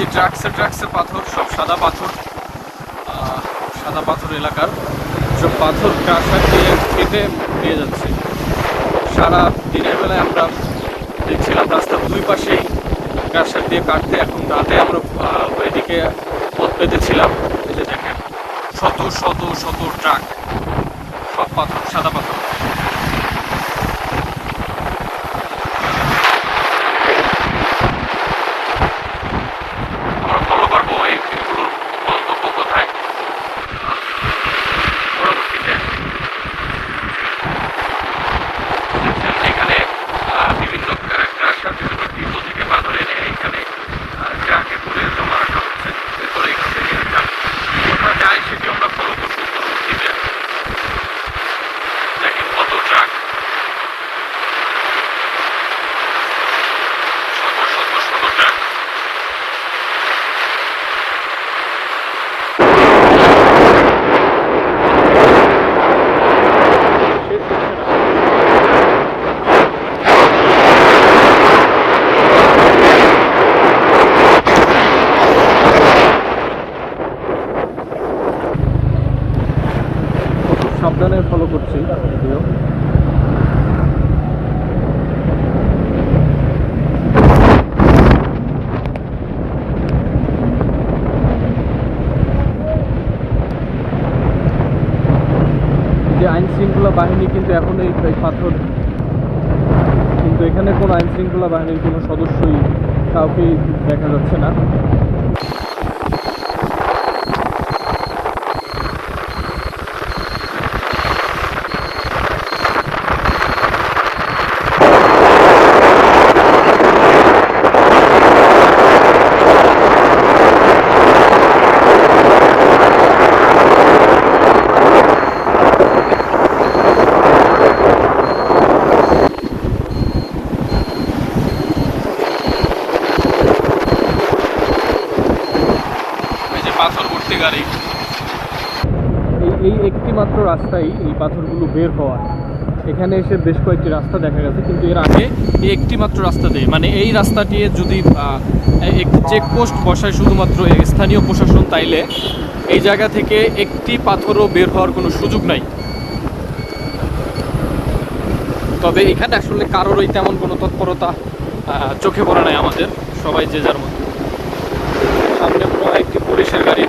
যে ট্রাকসে ট্রাকসে পাথর, সব সাদা পাথর সাদা পাথর এলাকার। সব পাথর ক্রাশার দিয়ে কেটে নিয়ে যাচ্ছে। সারা দিনের বেলায় আমরা দেখছিলাম রাস্তার দুই পাশেই ক্রাশার দিয়ে কাটতে। এখন রাতে আমরা এদিকে পথ পেতেছিলাম। এই যে দেখেন, শত শত শত ট্রাক। সব পাথর, সাদা পাথর আমরা ফলো করব এই এগুলোর গন্তব্য কোথায় পরবর্তীতে দেখছেন এখানে আহ, বিভিন্ন ক্রাশার বিভিন্ন তীর্থ থেকে পাথর এনে এখানে ট্রাকে করে জমা রাখা হচ্ছে এরপরে এখান থেকে ট্রাক কোথায় যায় সেটি আমরা ফলো করব পরবর্তীতে দেখেন কত ট্রাক শত শত শত ট্রাক খুব সাবধানে ফলো করছি যে আইন শৃঙ্খলা বাহিনী কিন্তু এখন এই পাথর কিন্তু এখানে কোনো আইন শৃঙ্খলা বাহিনীর কোনো সদস্যই কাউকেই দেখা যাচ্ছে না এই যে পাথর ভর্তি গাড়ি। এই একটি মাত্র রাস্তাই এই পাথরগুলো বের হওয়ার এখানে এসে বেশ কয়েকটি রাস্তা দেখা গেছে, কিন্তু এর আগে এই একটি মাত্র দেয় মানে এই রাস্তা দিয়ে যদি চেকপোস্ট বসায় শুধুমাত্র স্থানীয় প্রশাসন, তাইলে এই জায়গা থেকে একটি পাথরও বের হওয়ার কোনো সুযোগ নাই। তবে এখানে আসলে কারোরই তেমন কোনো তৎপরতা চোখে পড়ে নাই আমাদের, সবাই যে যার মতো। সামনে পুরো একটি পুলিশের গাড়ি